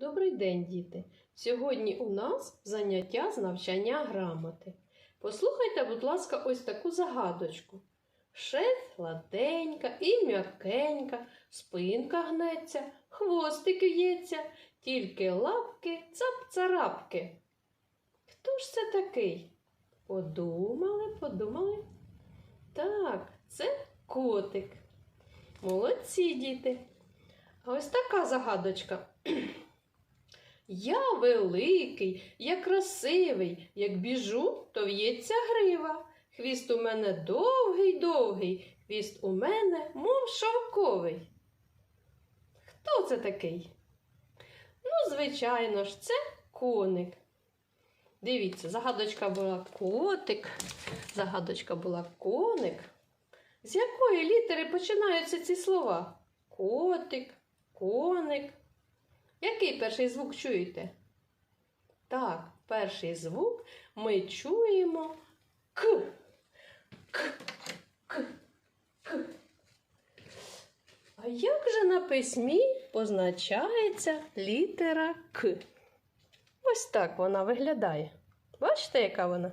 Добрий день, діти! Сьогодні у нас заняття з навчання грамоти. Послухайте, будь ласка, ось таку загадочку. Шерсть гладенька і м'якенька, спинка гнеться, хвостик в'ється, тільки лапки цап-царапки. Хто ж це такий? Подумали, подумали. Так, це котик. Молодці, діти. А ось така загадочка. Я великий, я красивий, як біжу, то в'ється грива. Хвіст у мене довгий, довгий, хвіст у мене, мов шовковий. Хто це такий? Ну, звичайно ж, це коник. Дивіться, загадочка була котик, загадочка була коник. З якої літери починаються ці слова? Котик, коник. Який перший звук чуєте? Так, перший звук ми чуємо К. К. К. К. А як же на письмі позначається літера К? Ось так вона виглядає. Бачите, яка вона?